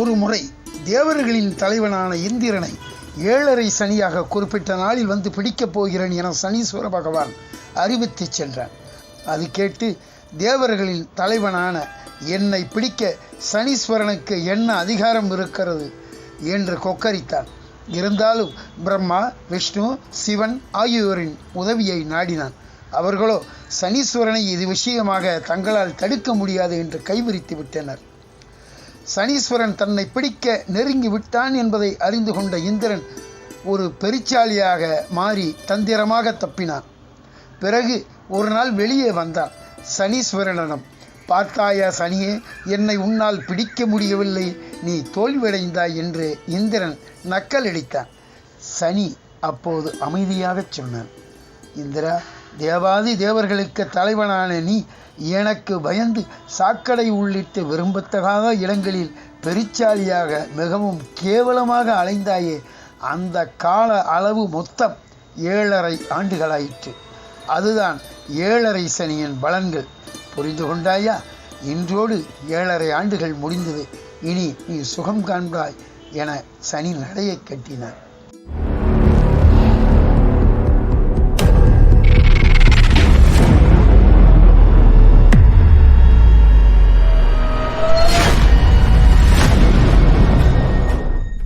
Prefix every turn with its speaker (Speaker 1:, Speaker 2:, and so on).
Speaker 1: ஒரு முறை தேவர்களின் தலைவனான இந்திரனை ஏழரை சனியாக குறிப்பிட்ட நாளில் வந்து பிடிக்கப் போகிறேன் என சனீஸ்வர பகவான் அறிவித்துச் சென்றான் அது கேட்டு தேவர்களின் தலைவனான என்னை பிடிக்க சனீஸ்வரனுக்கு என்ன அதிகாரம் இருக்கிறது என்று கொக்கரித்தான் இருந்தாலும் பிரம்மா விஷ்ணு சிவன் ஆகியோரின் உதவியை நாடினான். அவர்களோ சனீஸ்வரனை இது விஷயமாக தங்களால் தடுக்க முடியாது என்று கைவிரித்து விட்டனர். சனீஸ்வரன் தன்னை பிடிக்க நெருங்கி விட்டான் என்பதை அறிந்து கொண்ட இந்திரன் ஒரு பெருச்சாலியாக மாறி தந்திரமாக தப்பினான். பிறகு ஒரு நாள் வெளியே வந்தான் சனீஸ்வரனிடம். பார்த்தாயா சனியே என்னை உன்னால் பிடிக்க முடியவில்லை. நீ தோல்வியடைந்தாய் என்று இந்திரன் நக்கலடித்தான் சனி அப்போது அமைதியாகச் சொன்னான். இந்திரா தேவாதி தேவர்களுக்கு தலைவனான நீ எனக்கு பயந்து சாக்கடை உள்ளிட்ட விரும்பத்தகாத இடங்களில் பெருச்சாலியாக மிகவும் கேவலமாக அலைந்தாயே அந்த கால அளவு மொத்தம் ஏழரை ஆண்டுகளாயிற்று. அதுதான் ஏழரை சனியின் பலன்கள். புரிந்து கொண்டாயா? இன்றோடு ஏழரை ஆண்டுகள் முடிந்தது. இனி நீ சுகம் காண்பாய் என சனி நடையை கட்டினார்.